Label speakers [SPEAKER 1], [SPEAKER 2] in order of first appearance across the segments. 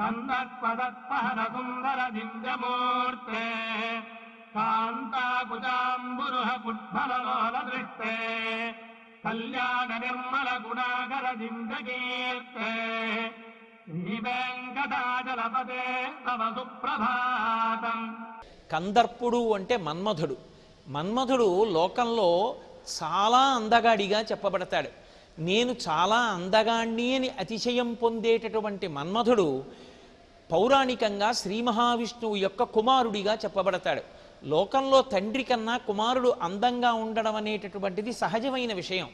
[SPEAKER 1] కన్నత్పదత్పహరసుందరదింజమూర్తే కాంతాకుజాంబురుహ పుష్ఫలలోల దృష్టే కళ్యాణ నిర్మల గుణాకర దింజకీర్తే శ్రీ వెంకటాచలపతే తవ సుప్రభాతం
[SPEAKER 2] కందర్పుడు అంటే మన్మధుడు. మన్మధుడు లోకంలో చాలా అందగాడిగా చెప్పబడతాడు. నేను చాలా అందగాణ్ణి అని అతిశయం పొందేటటువంటి మన్మధుడు పౌరాణికంగా శ్రీ మహావిష్ణువు యొక్క కుమారుడిగా చెప్పబడతాడు. లోకంలో తండ్రి కన్నా కుమారుడు అందంగా ఉండడం అనేటటువంటిది సహజమైన విషయం.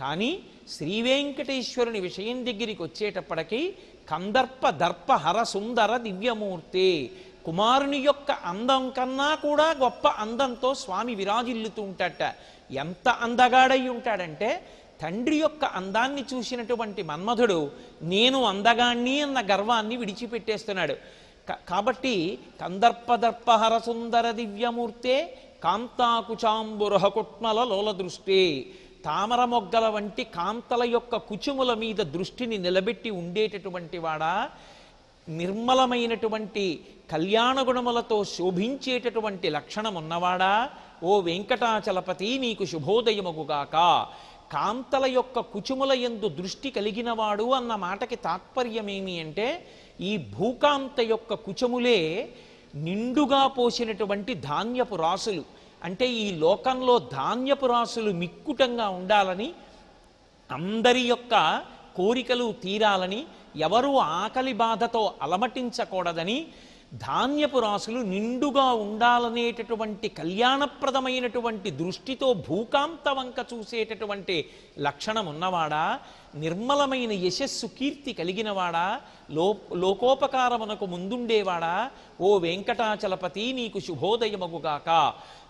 [SPEAKER 2] కానీ శ్రీ వెంకటేశ్వరుని విషయం దగ్గరికి వచ్చేటప్పటికీ కందర్ప దర్ప హర సుందర దివ్యమూర్తి. కుమారుని యొక్క అందం కన్నా కూడా గొప్ప అందంతో స్వామి విరాజిల్లుతూ ఉంటాడట. ఎంత అందగాడై ఉంటాడంటే తండ్రి యొక్క అందాన్ని చూసినటువంటి మన్మధుడు నేను అందగాణ్ణి అన్న గర్వాన్ని విడిచిపెట్టేస్తున్నాడు. కాబట్టి కందర్పదర్పహర సుందర దివ్యమూర్తే కాంతాకుచాంబురహ కుట్మల లోల దృష్టి. తామర మొగ్గల వంటి కాంతల యొక్క కుచుముల మీద దృష్టిని నిలబెట్టి ఉండేటటువంటి వాడా నిర్మలమైనటువంటి కళ్యాణ గుణములతో శోభించేటటువంటి లక్షణం ఉన్నవాడా ఓ వెంకటాచలపతి నీకు శుభోదయముగుగాక. కాంతల యొక్క కుచుముల ఎందు దృష్టి కలిగినవాడు అన్న మాటకి తాత్పర్యమేమి అంటే ఈ భూకాంత యొక్క కుచములే నిండుగా పోసినటువంటి ధాన్యపు రాసులు. అంటే ఈ లోకంలో ధాన్యపు రాసులు మిక్కుటంగా ఉండాలని అందరి యొక్క కోరికలు తీరాలని ఎవరూ ఆకలి బాధతో అలమటించకూడదని ధాన్యపు రాసులు నిండుగా ఉండాలనేటటువంటి కళ్యాణప్రదమైనటువంటి దృష్టితో భూకాంత వంక చూసేటటువంటి లక్షణం ఉన్నవాడా? నిర్మలమైన యశస్సు కీర్తి కలిగినవాడా? లో లోకోపకారమునకు ముందుండేవాడా? ఓ వెంకటాచలపతి నీకు శుభోదయమగుగాక.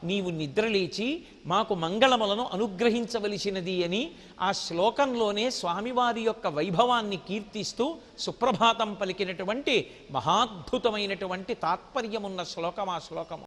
[SPEAKER 2] నీవు నిద్రలేచి మాకు మంగళములను అనుగ్రహించవలసినది అని ఆ శ్లోకంలోనే స్వామివారి యొక్క వైభవాన్ని కీర్తిస్తూ సుప్రభాతం పలికినటువంటి మహాద్భుతమైనటువంటి తాత్పర్యమున్న శ్లోకం ఆ శ్లోకము.